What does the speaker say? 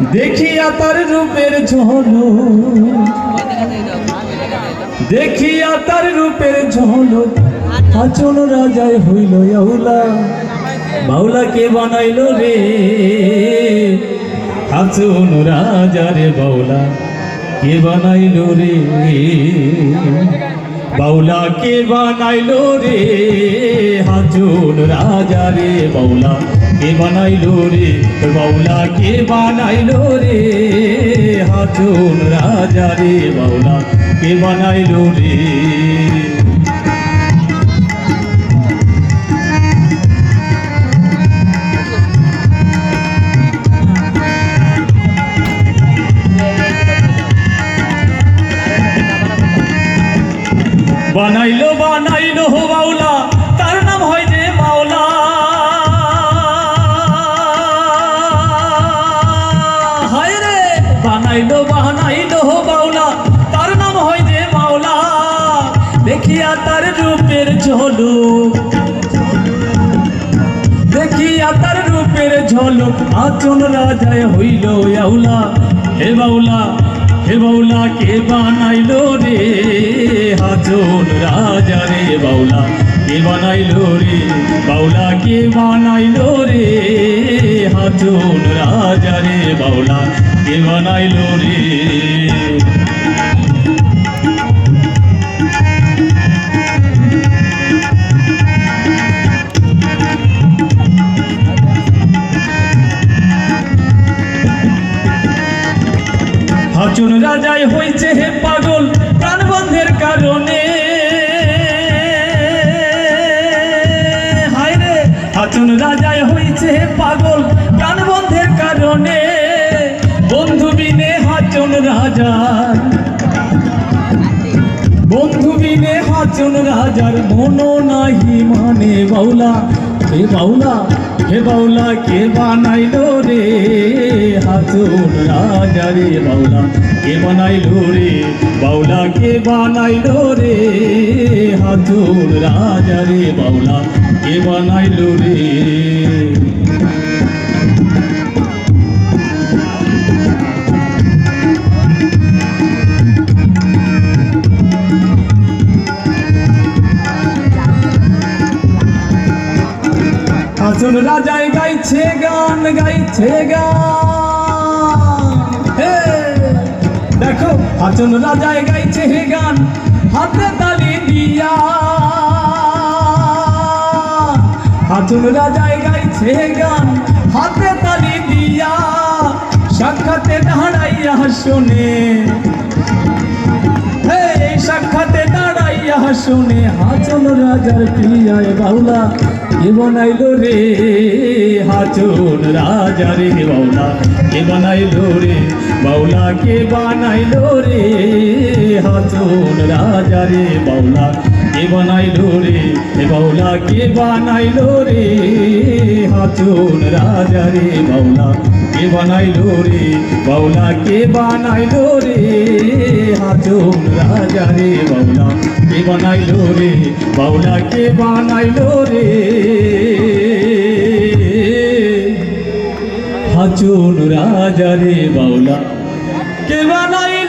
দেখিয়া তার রূপের ঝলক। দেখিয়া তার রূপের ঝলক। আচন রাজায় হইল আউলা। বাউলা কে বানাইল রে? আচন রাজা রে বাউলা কে বানাইল রে? বাউলা কে বানাইল রে? হাজুন রাজা রে বাউলা কে বানাইল রে? বাউলা কে বানাইল রে? হাজুন রাজা রে বাউলা কে বানাইল রে? বানাইলো দেখিয়া তার রূপের ঝলক। দেখিয়া তার রূপের ঝলক। আচন রাজায় হইল আউলা। হে বাউলা হে বাউলা, কে বানাইলো রে? হাজন রাজা রে বাউলা, কে বানাইলো রে? বাউলা, কে বানাইলো রে? হাজন রাজা রে বাউলা, কে বানাইলো রে? হাচুন রাজাই হয়েছে হে পাগল প্রাণবন্ধের কারণে। হায় রে হাচুন রাজাই হইছে হে পাগল প্রাণবন্ধের কারণে। বন্ধু বিনে হাচুন রাজার বন্ধু বিনে হাচুন রাজার মনো নাহি মানে বাউলা। হে বাউলা হে বাউলা কে বানাইল রে? হাচুন রাজা রে বাউলা কে বানাইল রে? বাউলা কে বানাইল রে? হাচুন রাজা রে বাউলা কে বানাইল রে? হাসন রাজায় গাইছে গান গাইছে গান। দেখো হাসন রাজায় গাইছে হে গান, হাতে তালি দিয়া। হাসন রাজায় গাইছে হে গান, হাতে তালি দিয়া। সাক্ষাতে দাঁড়াইয়া শুনে সাক্ষাতে দাঁড়াইয়া শুনে হাচন রাজার প্রিয়ায় বাউলা কে বানাইলো রে হাচন রাজা রে বাউলা কে বানাইলো রে বাউলা কে বানাইলো রে হাচন রাজা রে বাউলা কে বানাইলো রে বাউলা কে বানাইলো রে হাচন রাজা রে বাউলা কে বানাইলো রে? বাউলা কে বানাইলো রে? হাতুম রাজা রে বাউলা। কে বানাইলো রে? বাউলা কে বানাইলো রে? হাচুন রাজা রে বাউলা। কে বানাই